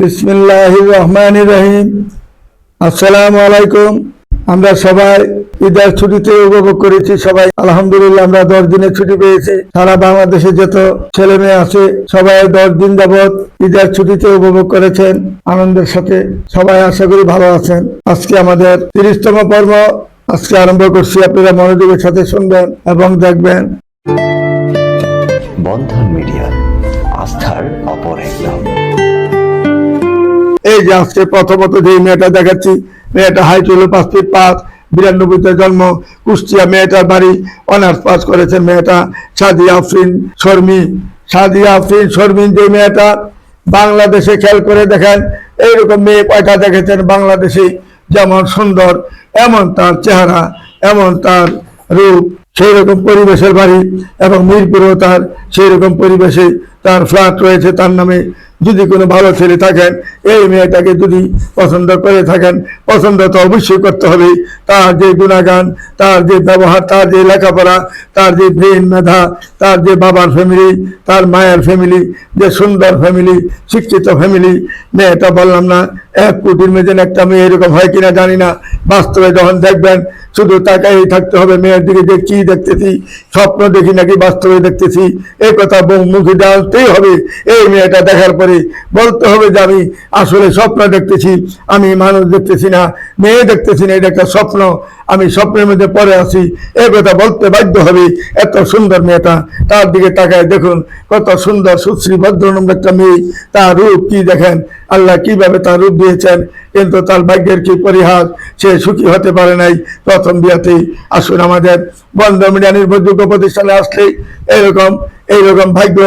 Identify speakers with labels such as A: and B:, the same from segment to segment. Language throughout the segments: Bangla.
A: বিসমিল্লাহ রহমান রহিম। আসসালামু আলাইকুম। আমরা সবাই ঈদের ছুটিতে উপভোগ করেছি, সবাই আলহামদুলিল্লাহ আমরা দশ দিনের ছুটি পেয়েছি। সারা বাংলাদেশে যত ছেলে মেয়ে আছে, সবাই দশ দিন যাবৎ ঈদের ছুটিতে উপভোগ করেছেন, আনন্দের সাথে সবাই আশা করি ভালো আছেন। আজকে আমাদের তিরিশতম পর্ব, আজকে আরম্ভ করছি, আপনারা মনোযোগের সাথে শুনবেন এবং দেখবেন।
B: বন্ধন মিডিয়া, আস্থার অপর এক নাম।
A: এই যে আজকে প্রথমত যে মেয়েটা দেখাচ্ছি, মেয়েটা হাইট হলো পাঁচ ফিট পাঁচ বিরানব্বইতে জন্ম, কুষ্টিয়া মেয়েটার বাড়ি অনার্স পাস করেছে মেয়েটা সাদিয়া আফরিন শর্মী। সাদিয়া আফরিন শর্মিন যে মেয়েটা, বাংলাদেশে খেয়াল করে দেখেন, এইরকম মেয়ে কয়টা দেখেছেন বাংলাদেশে? যেমন সুন্দর, এমন তার চেহারা, এমন তার রূপ সেই রকম পরিবেশের বাড়ি, এবং মিরপুরেও তার সেই রকম পরিবেশে তার ফ্ল্যাট রয়েছে, তার নামে যদি কোনো ভালো ছেলে থাকেন, এই মেয়েটাকে যদি পছন্দ করে থাকেন, পছন্দ তো অবশ্যই করতে হবে তার যে গুণাগান, তার যে ব্যবহার, তার যে লেখাপড়া, তার যে ব্রেন মেধা, তার যে বাবার ফ্যামিলি, তার মায়ের ফ্যামিলি, যে সুন্দর ফ্যামিলি, শিক্ষিত ফ্যামিলি, মেয়েটা বললাম না, এক কোটির মেয়েদের একটা মেয়ে এরকম হয় কিনা জানি না। বাস্তবে যখন দেখবেন শুধু তাকাই থাকতে হবে মেয়ের দিকে যে কি দেখতেছি, স্বপ্ন দেখি নাকি বাস্তবে দেখতেছি, এই কথা মুখে ডালতেই হবে। এই মেয়েটা দেখার পরে বলতে হবে যে আমি আসলে স্বপ্ন দেখতেছি, আমি মানুষ দেখতেছি না, মেয়ে দেখতেছি না, এটা একটা স্বপ্ন, আমি স্বপ্নের মধ্যে পড়ে আছি। এই কথা বলতে বাধ্য হবে এত সুন্দর মেয়েটা। তার দিকে তাকায় দেখুন, কত সুন্দর, সুশ্রী, ভদ্রনম্র একটা মেয়ে। তার রূপ কি দেখেন? আল্লাহ কীভাবে তার রূপ দিয়েছেন? কিন্তু তার ভাগ্যের কি পরিহাস সে সুখী হতে পারে নাই। প্রথম বিয়াতেই আসুন আমাদের বন্ধ মিডিয়া নির্ভরযোগ্য প্রতিষ্ঠানে আসলে এইরকম এইরকম ভাগ্য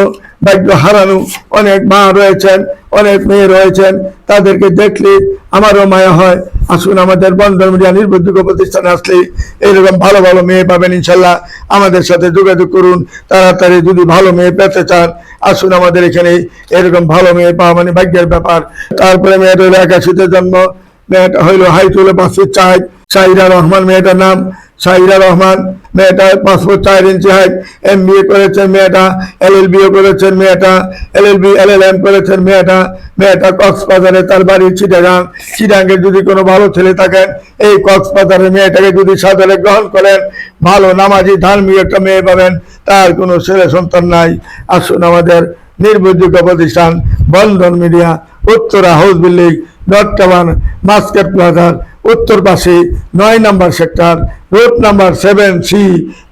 A: ভাগ্য হারানো অনেক মা রয়েছেন, অনেক মেয়ে রয়েছেন। তাদেরকে দেখলে আমারও মায়া হয়। আসুন আমাদের বন্ধন মিডিয়া নির্ভরযোগ্য প্রতিষ্ঠানে আসলে এইরকম ভালো ভালো মেয়ে পাবেন ইনশাল্লাহ। আমাদের সাথে যোগাযোগ করুন, তাড়াতাড়ি যদি ভালো মেয়ে পেতে চান, আসুন আমাদের এখানে এরকম ভালো মেয়ে পাওয়া মানে ভাগ্যের ব্যাপার। তারপরে মেয়েটা হইল একাশিতে জন্ম, মেয়েটা হইল হাই তুলে পাঁচশো চার। সাইরা রহমান মেয়েটার নাম। সাইরা রহমান মেয়েটা পাঁচশো চার inch height M B A করেছেন মেয়েটা এল এল বিও করেছেন মেয়েটা এল L B L L M করেছেন মেয়েটা। মেয়েটা কক্সবাজারে তার বাড়ি চিটাগাং। চিটাঙ্গের যদি কোনো ভালো ছেলে থাকেন, এই কক্সবাজারের মেয়েটাকে যদি সাদরে গ্রহণ করেন, ভালো নামাজি ধার্মিক একটা মেয়ে পাবেন, তার কোনো ছেলে সন্তান নাই। আসুন আমাদের নির্ভরযোগ্য প্রতিষ্ঠান Bandhan media, Uttara house building tower মাস্কেট প্লাজার উত্তর পাশে নয় number sector, road number seven C,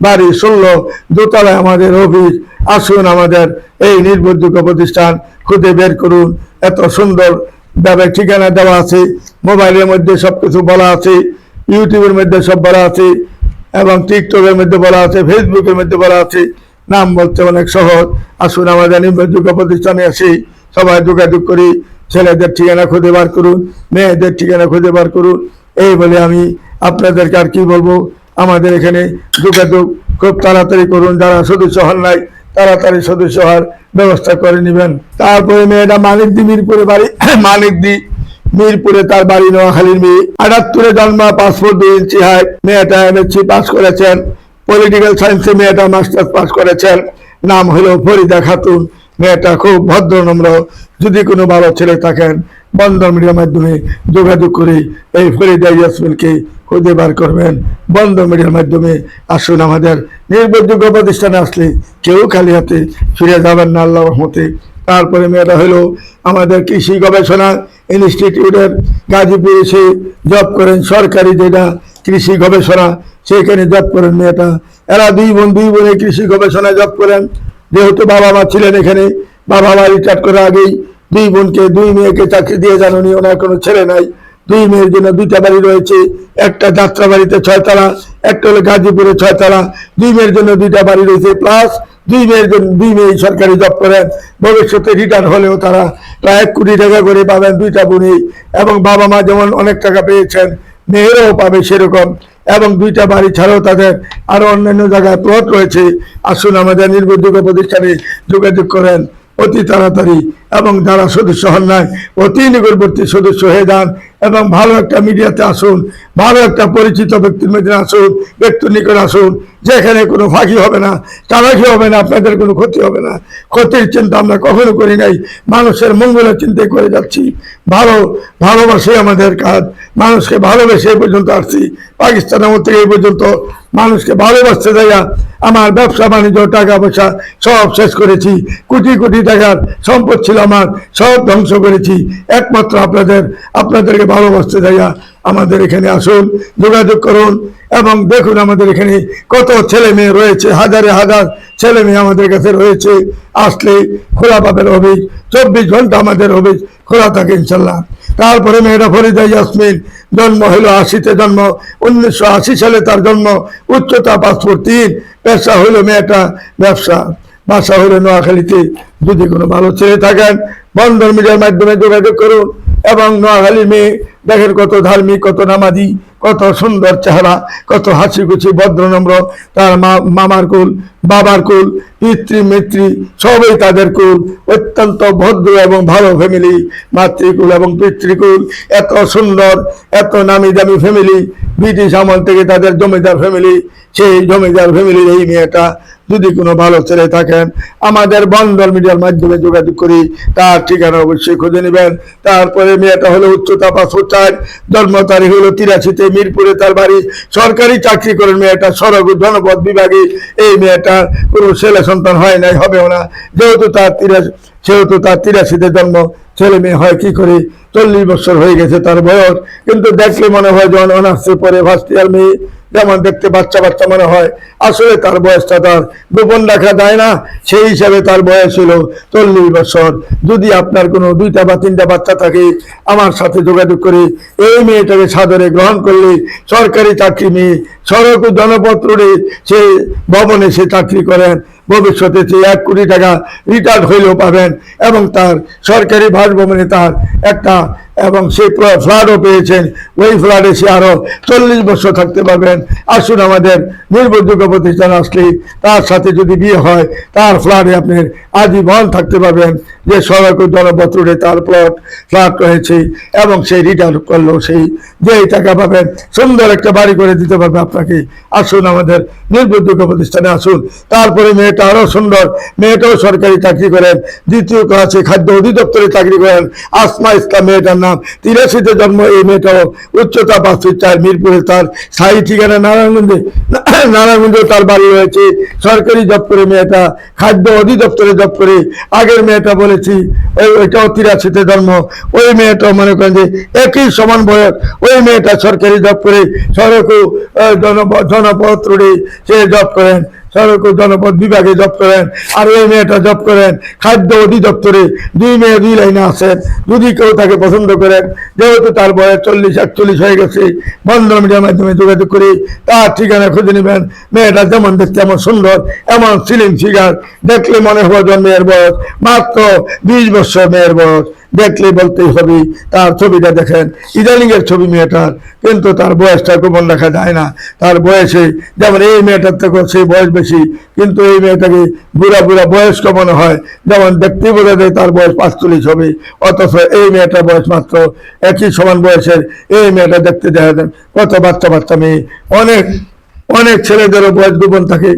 A: বাড়ি ষোলো, দোতলায় আমাদের অফিস। আসুন আমাদের এই নির্ভরযোগ্য প্রতিষ্ঠান খুঁজে বের করুন। এত সুন্দর ভাবে ঠিকানা দেওয়া আছে, মোবাইলের মধ্যে সব কিছু বলা আছে, ইউটিউবের মধ্যে সব বলা আছে, এবং টিকটকের মধ্যে বলা আছে, ফেসবুকের মধ্যে বলা আছে। নাম বলতে অনেক সহজ। আসুন আমাদের নির্ভরযোগ্য প্রতিষ্ঠানে আসি, সবাই যোগাযোগ করি, ছেলেদের ঠিকানা খুঁজে বার করুন, মেয়েদের ঠিকানা খুঁজে বার করুন। এই বলে আমি আপনাদেরকে আর কি বলব? আমাদের এখানে যোগাযোগ খুব তাড়াতাড়ি করুন, যারা সদস্য হন নাই, তাড়াতাড়ি সদস্য হওয়ার ব্যবস্থা করে নেবেন। তারপরে মেয়েটা মানিকদি মিরপুরে বাড়ি মানিকদি মিরপুরে তার বাড়ি নোয়াখালীর মেয়ে। আটাত্তরে জন্ম, পাসপোর্ট দুই ইঞ্চি হাইট মেয়েটা এমএসসি পাস করেছেন। পলিটিক্যাল সায়েন্সে মেয়েটা মাস্টার্স পাস করেছেন। নাম হলো ফরিদা খাতুন। মেয়েটা খুব ভদ্র নম্র। যদি কোনো ভালো ছেলে থাকেন বন্ধন মিডিয়ার মাধ্যমে যোগাযোগ করে এই ফরিদা ইয়াসমিনকে খুঁজে বার করবেন। বন্ধ মিডিয়ার মাধ্যমে আসুন আমাদের নির্ভরযোগ্য প্রতিষ্ঠানে আসলে কেউ খালি হাতে ফিরে যাবেন না আল্লাহ রহমতে। তারপরে মেয়েটা হলো আমাদের কৃষি গবেষণা ইনস্টিটিউটের গাজীপুর এসে জব করেন সরকারি যেটা কৃষি গবেষণা, সেখানে জব করেন মেয়েটা। এরা দুই বোন, দুই বোনে কৃষি গবেষণায় জব করেন। যেহেতু বাবা মা ছিলেন এখানে বাবা মা রিটায়ার করার আগেই দুই বোনকে, দুই মেয়েকে চাকরি দিয়ে যান উনি ওনার কোনো ছেলে নাই। দুই মেয়ের জন্য দুইটা বাড়ি রয়েছে, একটা যাত্রা বাড়িতে ছয়তলা একটা হলো গাজীপুরে ছয়তলা দুই মেয়ের জন্য দুইটা বাড়ি রয়েছে প্লাস দুই মেয়ের জন্য, দুই মেয়ে সরকারি জব করেন। ভবিষ্যতে রিটায়ার হলেও তারা প্রায় এক কোটি টাকা করে পাবেন দুইটা বোনই। এবং বাবা মা যেমন অনেক টাকা পেয়েছেন, মেয়েরাও পাবে সেরকম। এবং দুইটা বাড়ি ছাড়াও তাদের আরও অন্যান্য জায়গায় প্লট রয়েছে। আসুন আমাদের নির্ভরযোগ্য প্রতিষ্ঠানে যোগাযোগ করেন। অতি তাড়াতাড়ি এবং যারা সদস্য হন নাই, অতি নিকটবর্তী সদস্য হয়ে যান এবং ভালো একটা মিডিয়াতে আসুন, ভালো একটা পরিচিত ব্যক্তির মধ্যে আসুন, ব্যক্তির নিকট আসুন, যেখানে কোনো ফাঁকি হবে না চালাকি হবে না, আপনাদের কোনো ক্ষতি হবে না। ক্ষতির চিন্তা আমরা কখনো করি নাই, মানুষের মঙ্গলের চিন্তাই করে যাচ্ছি। ভালো, ভালোবাসে আমাদের কাজ, মানুষকে ভালোবেসে এই পর্যন্ত আসছি। পাকিস্তান আমল থেকে এই পর্যন্ত মানুষকে ভালোবাসতে যাইয়া আমার ব্যবসা, বাণিজ্য, টাকা পয়সা সব শেষ করেছি। কোটি কোটি টাকার সম্পদ ছিল আমার সব ধ্বংস করেছি। একমাত্র আপনাদের, আপনাদেরকে ভালোবাসতে যাইয়া আমাদের এখানে আসুন, যোগাযোগ করুন এবং দেখুন আমাদের এখানে কত ছেলে মেয়ে রয়েছে, হাজারে হাজার ছেলে মেয়ে আমাদের কাছে রয়েছে। আসলে খোলা পাবেন অফিস চব্বিশ ঘণ্টা আমাদের অফিস খোলা থাকে ইনশাল্লাহ। তারপরে মেয়েরা ফরিদা ইয়াসমিন, জন্ম হলো আশিতে জন্ম, উনিশশো আশি সালে তার জন্ম, উচ্চতা পাসপোর্ট তিন, পেশা হলো মেয়েটা ব্যবসা। বাসা হলো নোয়াখালীতে যদি কোনো ভালো ছেলে থাকেন, বন্ধন মিডিয়ার মাধ্যমে যোগাযোগ করুন এবং নোয়াখালীর মেয়ে, দেখেন কত ধার্মিক, কত নামাজি, কত সুন্দর চেহারা, কত হাসি খুশি ভদ্রনম্র, তার মা, মামার কুল, বাবার কুল পিতৃ মিত্রী সবই তাদের কুল। অত্যন্ত ভদ্র এবং ভালো ফ্যামিলি মাতৃকুল এবং পিতৃকুল। এত সুন্দর, এত নামি দামি ফ্যামিলি ব্রিটিশ আমল থেকে তাদের জমিদার ফ্যামিলি সেই জমিদার ফ্যামিলির এই মেয়েটা যদি কোনো ভালো ছেলে থাকেন, আমাদের বন্দর মিডিয়ার মাধ্যমে যোগাযোগ করি, তার ঠিকানা অবশ্যই খুঁজে নেবেন। তারপরে মেয়েটা হলো উচ্চতা পাঁচশো চার জন্ম তারিখ হলো তিরাশিতে মিরপুরে তার বাড়ি। সরকারি চাকরি করেন মেয়েটা, সড়ক ও জনপদ বিভাগে। এই মেয়েটার কোনো ছেলে সন্তান হয় নাই, হবেও না। যেহেতু তার তিরাশি সেহেতু তার তিরাশিতে জন্ম, ছেলে মেয়ে হয় কি করে? চল্লিশ বছর হয়ে গেছে তার বয়স। কিন্তু দেখলে মনে হয় যখন অনার্সে পরে ফার্স্ট ইয়ার মেয়ে, যেমন দেখতে বাচ্চা বাচ্চা মনে হয়। আসলে তার বয়সটা তার গোপন রাখা যায় না। সেই হিসাবে তার বয়স হলো চল্লিশ বছর। যদি আপনার কোনো দুইটা বা তিনটা বাচ্চা থাকে, আমার সাথে যোগাযোগ করে এই মেয়েটাকে সাদরে গ্রহণ করলে সরকারি চাকরি মেয়ে, সড়ক জনপথ সে ভবনে সে চাকরি করেন। ভবিষ্যতে যে এক কোটি টাকা রিটার্ন হইলেও পাবেন এবং তার সরকারি বাসভবনে তার একটা এবং সেই ফ্ল্যাটও পেয়েছেন। ওই ফ্ল্যাটে সে আরও চল্লিশ বছর থাকতে পারবেন। আসুন আমাদের নির্ভরযোগ্য প্রতিষ্ঠান আসলে তার সাথে যদি বিয়ে হয়, তার ফ্ল্যাটে আপনি আজীবন থাকতে পারবেন। যে সড়ক জনপথ রোডে তার প্লট ফ্ল্যাট রয়েছে এবং সেই রিটার্ন করলেও সেই যেই টাকা পাবেন, সুন্দর একটা বাড়ি করে দিতে পারবে আপনাকে। আসুন আমাদের নির্ভরযোগ্য প্রতিষ্ঠানে আসুন। তারপরে মেয়েটা আরও সুন্দর। মেয়েটাও সরকারি চাকরি করেন, দ্বিতীয় ক্লাসে খাদ্য অধিদপ্তরে চাকরি করেন। আসমা ইসলাম মেয়েটার তিরাশিতে জন্ম এই মেয়েটাও। উচ্চতা পাঁচ চার মিরপুরে তার স্থায়ী ঠিকানা নারায়ণগঞ্জে। নারায়ণগঞ্জে তার বাড়ি রয়েছে। সরকারি জব করে মেয়েটা, খাদ্য অধিদপ্তরে জব করে। আগের মেয়েটা বলেছি ওই ওইটাও তিরাশিতে জন্ম। ওই মেয়েটাও মনে করেন যে একই সমান বয়স। ওই মেয়েটা সরকারি জব করে সড়ক জনপথ রোডে সে জব করেন। সড়ক জনপদ বিভাগে জব করেন আর ওই মেয়েটা জব করেন। খাদ্য অধিদপ্তরে দুই মেয়ে, দুই লাইনে আছেন। যদি কেউ তাকে পছন্দ করেন, যেহেতু তার বয়স চল্লিশ, একচল্লিশ হয়ে গেছে, বন্ধন মিডিয়ার মাধ্যমে যোগাযোগ করি, তার ঠিকানা খুঁজে নেবেন। মেয়েটা যেমন দেখতে এমন সুন্দর, এমন সিলিং ফিগার দেখলে মনে হওয়া মেয়ের বয়স, মাত্র বিশ বছর মেয়ের বয়স। দেখলে বলতেই হবে, তার ছবিটা দেখেন। ইদানিং এর ছবি মেয়েটার, কিন্তু তার বয়সটা গোপন রাখা যায় না। তার বয়সে, যেমন এই মেয়েটার থেকে সেই বয়স বেশি, কিন্তু এই মেয়েটাকে বুড়া বুড়া বয়স্ক মনে হয়। যেমন দেখতে বোঝা যায় তার বয়স পাঁচচল্লিশ হবে, অথচ এই মেয়েটার বয়স মাত্র একই সমান বয়সের। এই মেয়েটা দেখতে দেখা যায়, কত বাচ্চা বাচ্চা মেয়ে। অনেক অনেক ছেলেদেরও বয়স গোপন থাকে।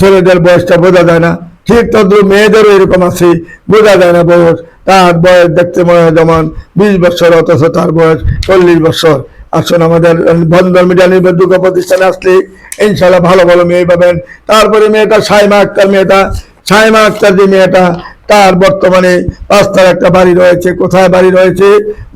A: ছেলেদের বয়সটা বোঝা যায় না। ঠিক তদ্রুপ মেয়েদেরও এরকম আছে, বোঝা যায় না বয়স। তার বয়স দেখতে মনে হয় যেমন বিশ বছর, অথচ তার বয়স চল্লিশ বছর। আসুন আমাদের বন্ধন মিডিয়া নির্ভরযোগ্য প্রতিষ্ঠানে আসলে ইনশাল্লাহ ভালো ভালো মেয়ে পাবেন। তারপরে মেয়েটা সাইমা আক্তার, মেয়েটা সাইমা আক্তার যে মেয়েটা, তার বর্তমানে পাঁচতার একটা বাড়ি রয়েছে। কোথায় বাড়ি রয়েছে?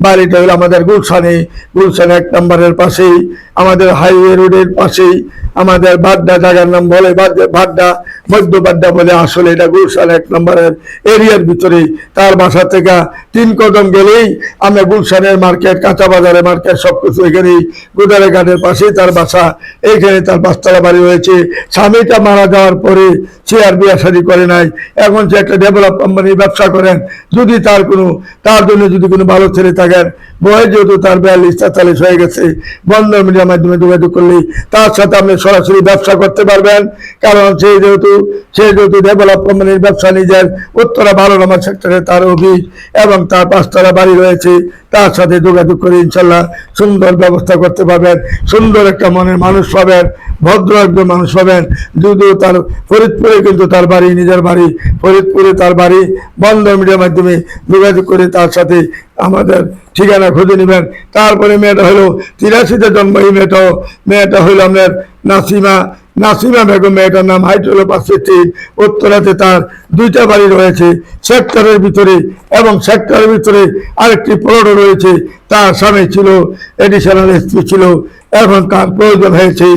A: বাড়িটা হলো আমাদের গুলশানে। গুলশান এক নম্বরের পাশেই, আমাদের হাইওয়ে রোডের পাশেই। আমাদের বাড্ডা জায়গার নাম বলে বাড- বাড্ডা, মধ্য বাড্ডা বলে আসলে এটা গুলশান এক নম্বরের এরিয়ার ভিতরে তার বাসা থেকে তিন কদম গেলেই আমরা গুলশানের মার্কেট, কাঁচা বাজারের মার্কেট, সবকিছু এখানেই গোদারে ঘাটের পাশেই তার বাসা। এইখানে তার পাঁচতলা বাড়ি রয়েছে। স্বামীটা মারা যাওয়ার পরে সে আর বিয়া শাদী করে নাই। এখন সে একটা ডেভেলপ কোম্পানি ব্যবসা করেন, যদি তার কোনো, তার জন্য যদি কোনো ভালো ছেলে থাকেন, বয়স যেহেতু তার বিয়াল্লিশ, তেতাল্লিশ হয়ে গেছে, বন্ধন মিডিয়ার মাধ্যমে যোগাযোগ করলে তার সাথে আপনি সরাসরি ব্যবসা করতে পারবেন। কারণ সে যেহেতু সে যেহেতু ডেভেলপ কোম্পানির ব্যবসা নিজের উত্তরা বারো নম্বর সেক্টরে তার অফিস এবং তার পাঁচতলা বাড়ি রয়েছে। তার সাথে যোগাযোগ করে ইনশাল্লাহ সুন্দর ব্যবস্থা করতে পারবেন, সুন্দর একটা মনের মানুষ পাবেন, ভদ্র একজন মানুষ পাবেন। যদিও তার ফরিদপুরে কিন্তু তার বাড়ি, নিজের বাড়ি, ফরিদপুরে তার বাড়ি, বন্ধ মিডিয়ার মাধ্যমে যোগাযোগ করে তার সাথে আমাদের ঠিকানা খুঁজে নেবেন। তারপরে মেয়েটা হলো তিরাশিতে জন্ম, এই মেয়েটাও, মেয়েটা হলো আপনার নাসিমা নাসিমা বেগম, মেয়েটার নাম হাইট্রোলো পাঁচটি উত্তরাতে তার দুইটা বাড়ি রয়েছে, সেক্টরের ভিতরে এবং সেক্টরের ভিতরে আরেকটি প্লটও রয়েছে, তার স্বামী ছিল এডিশনাল এসপি ছিল এখন তার প্রয়োজন হয়েছে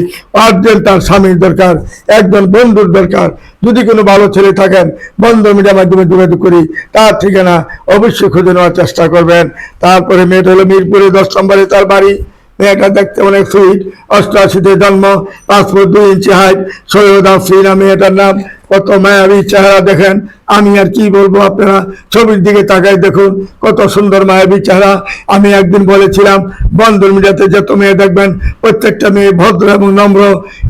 A: আর্জেন্ট তার স্বামীর দরকার, একজন বন্ধুর দরকার। যদি কোনো ভালো ছেলে থাকেন, বন্ধু মিডিয়ার মাধ্যমে যোগাযোগ করি, তার ঠিকানা অবশ্যই খুঁজে নেওয়ার চেষ্টা করবেন। তারপরে মেয়েটা হলো মিরপুরে দশ নম্বরে তার বাড়ি। মেয়েটা দেখতে অনেক সুইট অষ্টআশিতে জন্ম পাসপোর্ট দুই ইঞ্চি হাইট সৈয়দ আফরিনা মেয়েটার নাম। কত মায়াবী চেহারা দেখেন। আমি আর কি বলব আপনারা, ছবির দিকে তাকাই দেখুন, কত সুন্দর মায়াবী চেহারা। আমি একদিন বলেছিলাম বন্ধন মিডিয়াতে যত মেয়ে দেখবেন, প্রত্যেকটা মেয়ে ভদ্র এবং নম্র,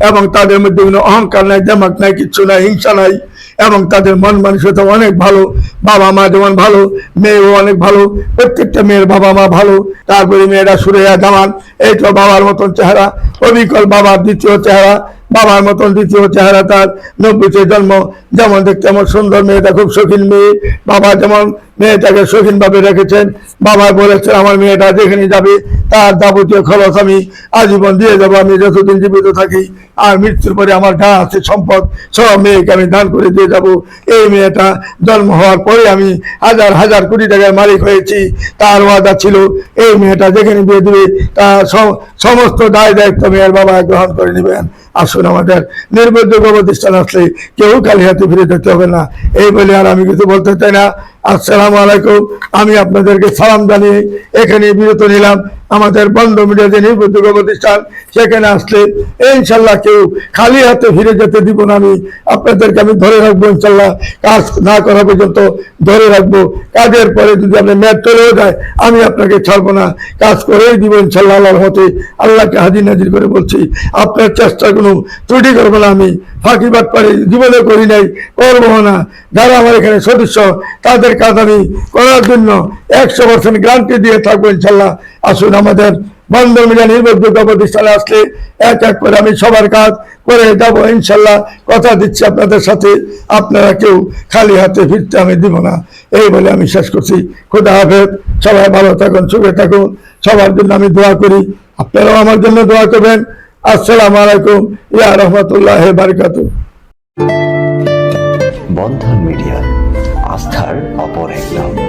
A: এবং তাদের মধ্যে কোনো অহংকার নাই, দেমাক নাই, কিচ্ছু নাই, হিংসা নাই। এবং তাদের মন মানসিকতা অনেক ভালো, বাবা মা যেমন ভালো, মেয়েও অনেক ভালো, প্রত্যেকটা মেয়ের বাবা মা ভালো, তারপরে মেয়েরা সুরেয়া জামান, এই তো বাবার মতন চেহারা, অবিকল বাবার দ্বিতীয় চেহারা বাবার মতন দ্বিতীয় চেহারা তার নব্বইতে জন্ম। যেমন দেখতে আমার সুন্দর মেয়েটা, খুব শৌখিন মেয়ে। বাবা যেমন মেয়েটাকে শৌখিন ভাবে রেখেছেন, বাবা বলেছেন, আমার মেয়েটা যেখানে যাবে, তার যাবতীয় খরচ আমি আজীবন দিয়ে যাব আমি যতদিন জীবিত থাকি, আর মৃত্যুর পরে আমার যা আছে সম্পদ, সব মেয়েকে আমি দান করে দিয়ে যাব। এই মেয়েটা জন্ম হওয়ার পরে আমি হাজার হাজার কোটি টাকার মালিক হয়েছি। তার ওয়াদা ছিল, এই মেয়েটা যেখানে বিয়ে দেবে সম- সমস্ত দায় দায়িত্ব মেয়ের বাবা গ্রহণ করে নেবেন। আসুন আমাদের নির্ভরযোগ্য প্রতিষ্ঠান আসলে কেউ খালি হাতে ফিরে যেতে হবে না। এই বলে আর আমি কিছু বলতে চাই না। আসসালামু আলাইকুম। আমি আপনাদেরকে সালাম জানিয়ে এখানে বিরত নিলাম। আমাদের বন্ধ মিডিয়া যে নির্ভরযোগ্য প্রতিষ্ঠান, সেখানে আসলে ইনশাল্লাহ কেউ খালি হাতে ফিরে যেতে দিব না আমি। আপনাদেরকে আমি ধরে রাখব ইনশাল্লাহ, কাজ না করা পর্যন্ত ধরে রাখব। কাজের পরে যদি আপনার ম্যাচ চলেও যায়, আমি আপনাকে ছাড়বো না। কাজ করেই দিব ইনশাল্লাহ আল্লাহর মতে আল্লাহকে হাজির নাজির করে বলছি, আপনার চেষ্টা কোনো ত্রুটি করব না আমি। ফাঁকিবাদ পারি জীবনে করি নাই, করব না। যারা আমার এখানে সদস্য, তাদের কাজ আমি করার জন্য একশো পার্সেন্ট গ্যারান্টি দিয়ে থাকব ইনশাল্লাহ। আসুন আমাদের বন্ধ মিডিয়া নির্ভরযোগ্য প্রতিষ্ঠানে আসলে এক এক করে আমি সবার কাজ করে যাব, ইনশাল্লাহ। কথা দিচ্ছি আপনাদের সাথে, আপনারা কেউ খালি হাতে ফিরতে আমি দিব না। এই বলে আমি শেষ করছি। খুদা হাফেজ। সবাই ভালো থাকুন, সুখে থাকুন। সবার জন্য আমি দোয়া করি। আপনারাও আমার জন্য দোয়া করবেন। আসসালামু আলাইকুম। ইয়া রহমতুল্লাহ বারকাতু
B: বন্ধন মিডিয়া, আস্থার অপর এক নাম